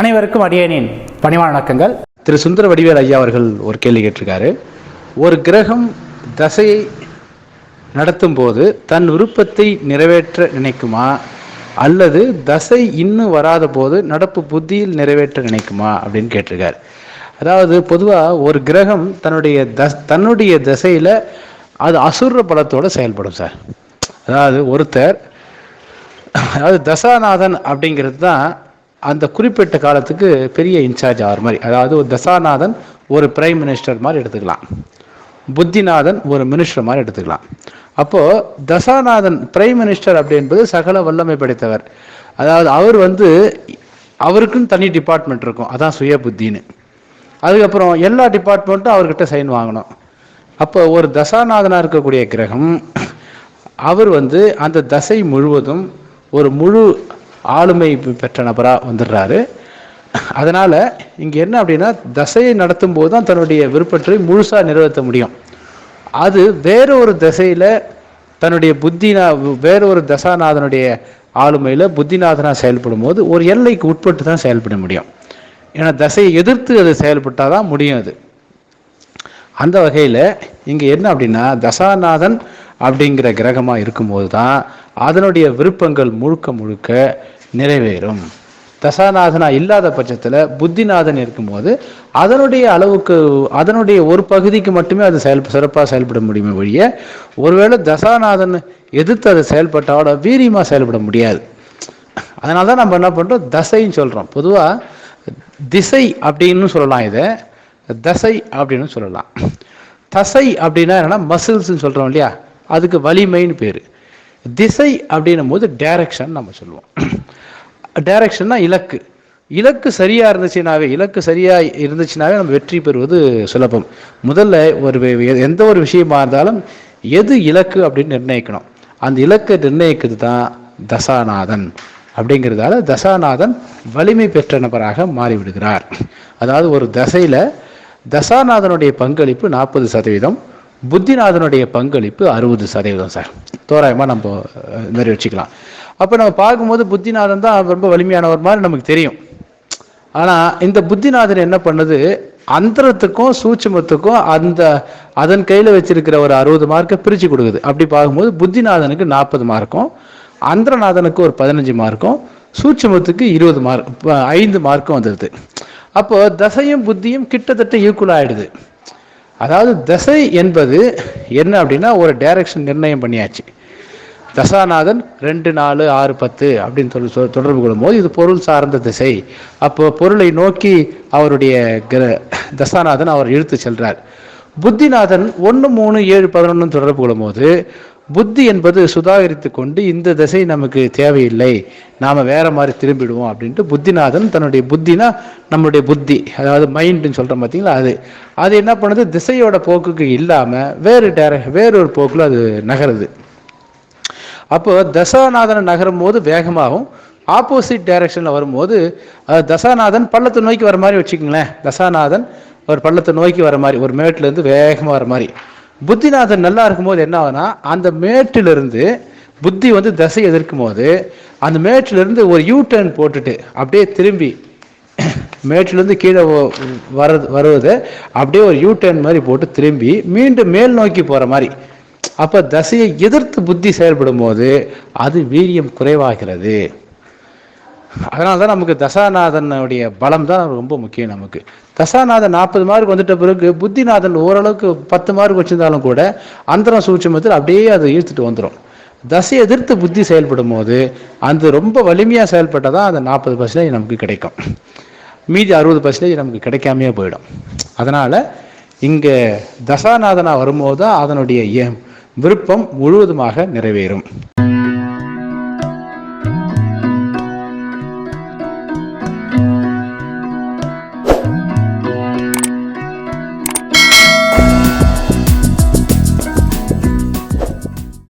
அனைவருக்கும் அடியேனின் பணிவான வணக்கங்கள். திரு சுந்தர வடிவேல் ஐயா அவர்கள் ஒரு கேள்வி கேட்டிருக்காரு. ஒரு கிரகம் தசையை நடத்தும் போது தன் விருப்பத்தை நிறைவேற்ற நினைக்குமா? அல்லது தசை இன்னும் வராத போது நடப்பு புத்தியில் நிறைவேற்ற நினைக்குமா? அப்படின்னு கேட்டிருக்காரு. அதாவது பொதுவாக ஒரு கிரகம் தன்னுடைய தஸ் தன்னுடைய தசையில் அது அசுர பலத்தோடு செயல்படும் சார். அதாவது ஒருத்தர் அதாவது தசாநாதன் அப்படிங்கிறது தான் அந்த குறிப்பிட்ட காலத்துக்கு பெரிய இன்சார்ஜ் ஆகிற மாதிரி அதாவது ஒரு தசாநாதன் ஒரு பிரைம் மினிஸ்டர் மாதிரி எடுத்துக்கலாம். புத்திநாதன் ஒரு மினிஸ்டர் மாதிரி எடுத்துக்கலாம். அப்போது தசாநாதன் பிரைம் மினிஸ்டர் அப்படி என்பது சகல வல்லமை படைத்தவர். அதாவது அவர் வந்து அவருக்குன்னு தனி டிபார்ட்மெண்ட் இருக்கும். அதான் சுய புத்தின்னு. அதுக்கப்புறம் எல்லா டிபார்ட்மெண்ட்டும் அவர்கிட்ட சைன் வாங்கணும். அப்போ ஒரு தசாநாதனாக இருக்கக்கூடிய கிரகம் அவர் வந்து அந்த தசை முழுவதும் ஒரு முழு ஆளுமை பெற்ற நபராக வந்துடுறாரு. அதனால் இங்கே என்ன அப்படின்னா தசையை நடத்தும் போது தான் தன்னுடைய விருப்பத்தை முழுசாக நிறைவேற்ற முடியும். அது வேற ஒரு திசையில் தன்னுடைய புத்தினா வேற ஒரு தசாநாதனுடைய ஆளுமையில் புத்திநாதனாக செயல்படும் போது ஒரு எல்லைக்கு உட்பட்டு தான் செயல்பட முடியும். ஏன்னா தசையை எதிர்த்து அது செயல்பட்டால் தான் முடியும் அது. அந்த வகையில் இங்கே என்ன அப்படின்னா தசாநாதன் அப்படிங்கிற கிரகமாக இருக்கும்போது தான் அதனுடைய விருப்பங்கள் முழுக்க முழுக்க நிறைவேறும். தசாநாதனா இல்லாத பட்சத்தில் புத்திநாதன் இருக்கும்போது அதனுடைய அளவுக்கு அதனுடைய ஒரு பகுதிக்கு மட்டுமே அது செயல் சிறப்பாக செயல்பட முடியுமே ஒழிய ஒருவேளை தசாநாதன் எதிர்த்து அது செயல்பட்டாவோட வீரியமாக செயல்பட முடியாது. அதனால தான் நம்ம என்ன பண்ணுறோம் தசைன்னு சொல்கிறோம் பொதுவாக திசை அப்படின்னு சொல்லலாம் இதை. தசை அப்படின்னு சொல்லலாம். தசை அப்படின்னா என்னென்னா மசில்ஸ்ன்னு சொல்கிறோம் இல்லையா? அதுக்கு வலிமைன்னு பேர். திசை அப்படின்னும் போது டைரக்ஷன் நம்ம சொல்லுவோம். டைரக்ஷன்னா இலக்கு. இலக்கு சரியாக இருந்துச்சுனாவே இலக்கு சரியாக இருந்துச்சுனாவே நம்ம வெற்றி பெறுவது சுலபம். முதல்ல ஒரு எந்த ஒரு விஷயமா இருந்தாலும் எது இலக்கு அப்படின்னு நிர்ணயிக்கணும். அந்த இலக்கை நிர்ணயிக்கிறது தான் தசாநாதன். அப்படிங்கிறதால தசாநாதன் வலிமை பெற்ற நபராக மாறிவிடுகிறார். அதாவது ஒரு தசையில் தசாநாதனுடைய பங்களிப்பு நாற்பது சதவீதம் புத்திநாதனுடைய பங்களிப்பு அறுபது சதவீதம் சார். தோராயமாக நம்ம இந்த மாதிரி வச்சுக்கலாம். அப்போ நம்ம பார்க்கும்போது புத்திநாதன் தான் ரொம்ப வலிமையானவர் மாதிரி நமக்கு தெரியும். ஆனால் இந்த புத்திநாதன் என்ன பண்ணுது? அந்தரத்துக்கும் சூட்சமத்துக்கும் அந்த அதன் கையில் வச்சிருக்கிற ஒரு அறுபது மார்க்கை பிரித்து கொடுக்குது. அப்படி பார்க்கும்போது புத்திநாதனுக்கு நாற்பது மார்க்கும் அந்தரநாதனுக்கு ஒரு பதினஞ்சு மார்க்கும் சூட்சமத்துக்கு இருபது மார்க் ஐந்து மார்க்கும் வந்துடுது. அப்போ தசையும் புத்தியும் கிட்டத்தட்ட ஈக்குவல் ஆயிடுது. அதாவது தசை என்பது என்ன அப்படின்னா ஒரு டைரக்ஷன் நிர்ணயம் பண்ணியாச்சு. தசாநாதன் ரெண்டு நாலு ஆறு பத்து அப்படின்னு சொல்லி சொ- தொடர்பு கொள்ளும்போது இது பொருள் சார்ந்த திசை. அப்போ பொருளை நோக்கி அவருடைய கிர தசாநாதன் அவர் இழுத்து செல்றார். புத்திநாதன் ஒன்று மூணு ஏழு பதினொன்று தொடர்பு கொள்ளும்போது புத்தி என்பது சுதாகரித்து கொண்டு இந்த திசை நமக்கு தேவையில்லை. நாம் வேற மாதிரி திரும்பிடுவோம் அப்படின்ட்டு புத்திநாதன் தன்னுடைய புத்தினா நம்மளுடைய புத்தி அதாவது மைண்டுன்னு சொல்கிறோம் பார்த்தீங்களா அது. அது என்ன பண்ணுது? திசையோட போக்குக்கு இல்லாமல் வேறு டேர வேறொரு போக்கில் அது நகருது. அப்போ தசாநாதன் நகரும் போது வேகமாகும். ஆப்போசிட் டைரக்ஷனில் வரும்போது தசாநாதன் பள்ளத்தை நோக்கி வர மாதிரி வச்சுக்கோங்களேன். தசாநாதன் ஒரு பள்ளத்தை நோக்கி வர மாதிரி ஒரு மேட்டிலேருந்து வேகமாக வர மாதிரி. புத்திநாதன் நல்லா இருக்கும்போது என்ன ஆகுனா அந்த மேட்டிலிருந்து புத்தி வந்து தசை எதிர்க்கும் போது அந்த மேட்டிலிருந்து ஒரு யூ டர்ன் போட்டுட்டு அப்படியே திரும்பி மேட்டிலேருந்து கீழே வர்றது வருவது அப்படியே ஒரு யூ டர்ன் மாதிரி போட்டு திரும்பி மீண்டும் மேல் நோக்கி போகிற மாதிரி. அப்போ தசையை எதிர்த்து புத்தி செயல்படும் போது அது வீரியம் குறைவாகிறது. அதனால தான் நமக்கு தசாநாதனுடைய பலம் தான் ரொம்ப முக்கியம் நமக்கு. தசாநாதன் நாற்பது மார்க் வந்துட்ட பிறகு புத்திநாதன் ஓரளவுக்கு பத்து மார்க் வச்சிருந்தாலும் கூட அந்தரம் சூட்சமத்தில் அப்படியே அதை ஈர்த்துட்டு வந்துடும் தசையை எதிர்த்து புத்தி செயல்படும் போது அந்த ரொம்ப வலிமையாக செயல்பட்டால் தான் அந்த நாற்பது பர்சன்டேஜ் நமக்கு கிடைக்கும். மீதி அறுபது பர்சன்டேஜ் நமக்கு கிடைக்காமையே போயிடும். அதனால் இங்கே தசாநாதனா வரும்போது தான் அதனுடைய விருப்பம் முழுவதுமாக நிறைவேறும்.